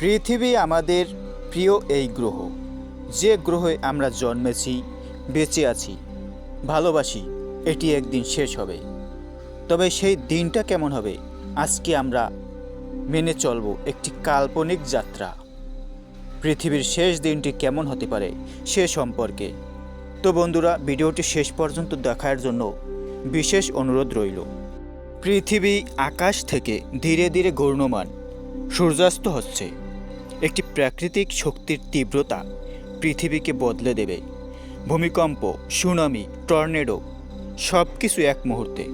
পৃথিবী আমাদের প্রিয় এই গ্রহ। যে গ্রহে আমরা জন্মেছি, বেঁচে আছি, ভালোবাসি, এটি একদিন শেষ হবে। তবে সেই দিনটা কেমন হবে, আজকে আমরা মেনে চলব একটি কাল্পনিক যাত্রা। পৃথিবীর শেষ দিনটি কেমন হতে পারে, সে সম্পর্কে। তো বন্ধুরা, ভিডিওটি শেষ পর্যন্ত দেখার জন্য বিশেষ অনুরোধ রইল। পৃথিবী আকাশ থেকে ধীরে ধীরে ঘূর্ণমান, সূর্যাস্ত হচ্ছে। একটি প্রাকৃতিক শক্তির তীব্রতা পৃথিবীকে বদলে দেবে। ভূমিকম্প, সুনামি, টর্নেডো সব কিছু এক মুহূর্তে।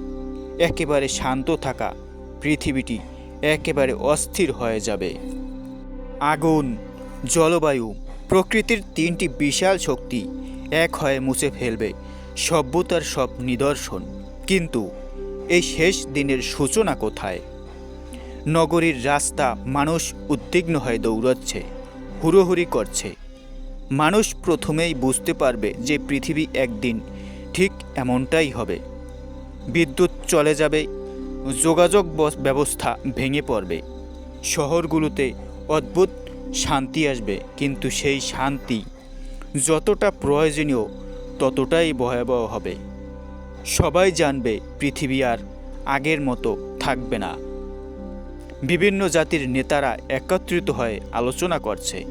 একেবারে শান্ত থাকা পৃথিবীটি একেবারে অস্থির হয়ে যাবে। আগুন, জলবায়ু প্রকৃতির তিনটি বিশাল শক্তি এক হয়ে মুছে ফেলবে সভ্যতার সব নিদর্শন। কিন্তু এই শেষ দিনের সূচনা কোথায়? নগরীর রাস্তা মানুষ উদ্বিগ্ন হয়ে দৌড়াচ্ছে, হুড়োহুড়ি করছে। মানুষ প্রথমেই বুঝতে পারবে যে পৃথিবী একদিন ঠিক এমনটাই হবে। বিদ্যুৎ চলে যাবে, যোগাযোগ ব্যবস্থা ভেঙে পড়বে, শহরগুলোতে অদ্ভুত শান্তি আসবে, কিন্তু সেই শান্তি যতটা প্রয়োজনীয়, ততটাই ভয়াবহ হবে। সবাই জানবে পৃথিবী আর আগের মতো থাকবে না। বিভিন্ন জাতির নেতারা একত্রিত হয়ে আলোচনা করছে।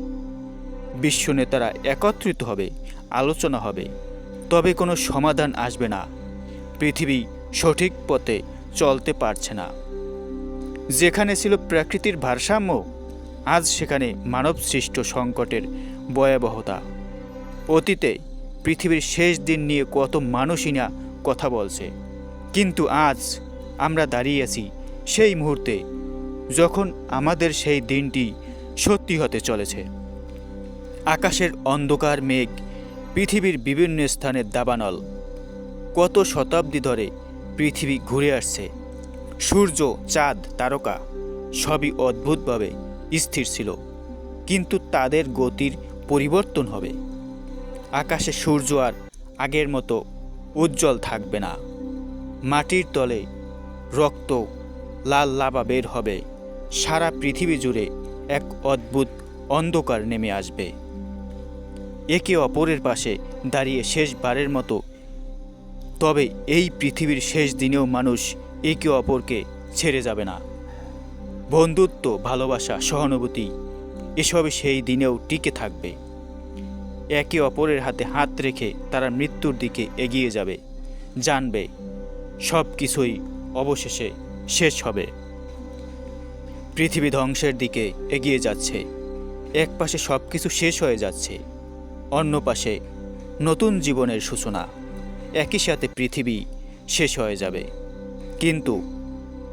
বিশ্ব নেতারা একত্রিত হবে, আলোচনা হবে। তবে কোনো সমাধান আসবে না। পৃথিবী সঠিক পথে চলতে পারছে না। যেখানে ছিল প্রকৃতির ভারসাম্য, আজ সেখানে মানব সৃষ্ট সংকটের ভয়াবহতা। অতীতে পৃথিবীর শেষ দিন নিয়ে কত মানুষই না কথা বলছে। কিন্তু আজ আমরা দাঁড়িয়ে আছি সেই মুহূর্তে যখন আমাদের সেই দিনটি সত্যি হতে চলেছে। আকাশের অন্ধকার মেঘ, পৃথিবীর বিভিন্ন স্থানের দাবানল, কত শতাব্দী ধরে পৃথিবী ঘুরে আসছে। সূর্য, চাঁদ, তারকা, সবই অদ্ভুতভাবে স্থির ছিল, কিন্তু তাদের গতির পরিবর্তন হবে। আকাশে সূর্য আর আগের মতো উজ্জ্বল থাকবে না। মাটির তলে রক্ত, লাল লাভা বের হবে। সারা পৃথিবী জুড়ে এক অদ্ভুত অন্ধকার নেমে আসবে। একে অপরের পাশে দাঁড়িয়ে শেষবারের মতো, তবে এই পৃথিবীর শেষ দিনেও মানুষ একে অপরকে ছেড়ে যাবে না। বন্ধুত্ব, ভালোবাসা, সহানুভূতি, এসবই সেই দিনেও টিকে থাকবে। একে অপরের হাতে হাত রেখে তারা মৃত্যুর দিকে এগিয়ে যাবে, জানবে সব কিছুই অবশেষে শেষ হবে। পৃথিবী ধ্বংসের দিকে এগিয়ে যাচ্ছে। এক পাশে সব কিছু শেষ হয়ে যাচ্ছে। অন্য পাশে নতুন জীবনের সূচনা। একই সাথে পৃথিবী শেষ হয়ে যাবে। কিন্তু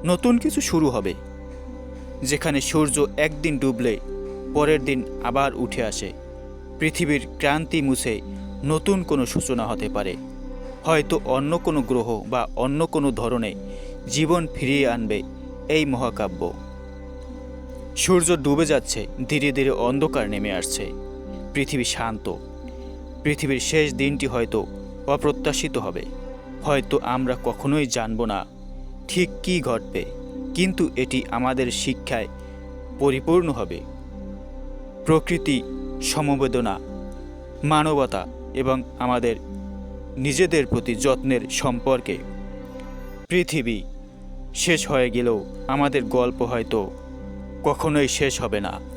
নতুন কিছু শুরু হবে, যেখানে সূর্য একদিন ডুবলে পরের দিন আবার উঠে আসে। পৃথিবীর ক্রান্তি মুছে নতুন কোনো সূচনা হতে পারে। হয়তো অন্য কোনো গ্রহ বা অন্য কোনো ধরনে জীবন ফিরিয়ে আনবে এই মহাকাব্য। সূর্য ডুবে যাচ্ছে, ধীরে ধীরে অন্ধকার নেমে আসছে। পৃথিবী শান্ত। পৃথিবীর শেষ দিনটি হয়তো অপ্রত্যাশিত হবে। হয়তো আমরা কখনোই জানব না ঠিক কী ঘটবে, কিন্তু এটি আমাদের শিক্ষায় পরিপূর্ণ হবে। প্রকৃতি, সমবেদনা, মানবতা এবং আমাদের নিজেদের প্রতি যত্নের সম্পর্কে। পৃথিবী শেষ হয়ে গেলেও আমাদের গল্প হয়তো কখনোই শেষ হবে না।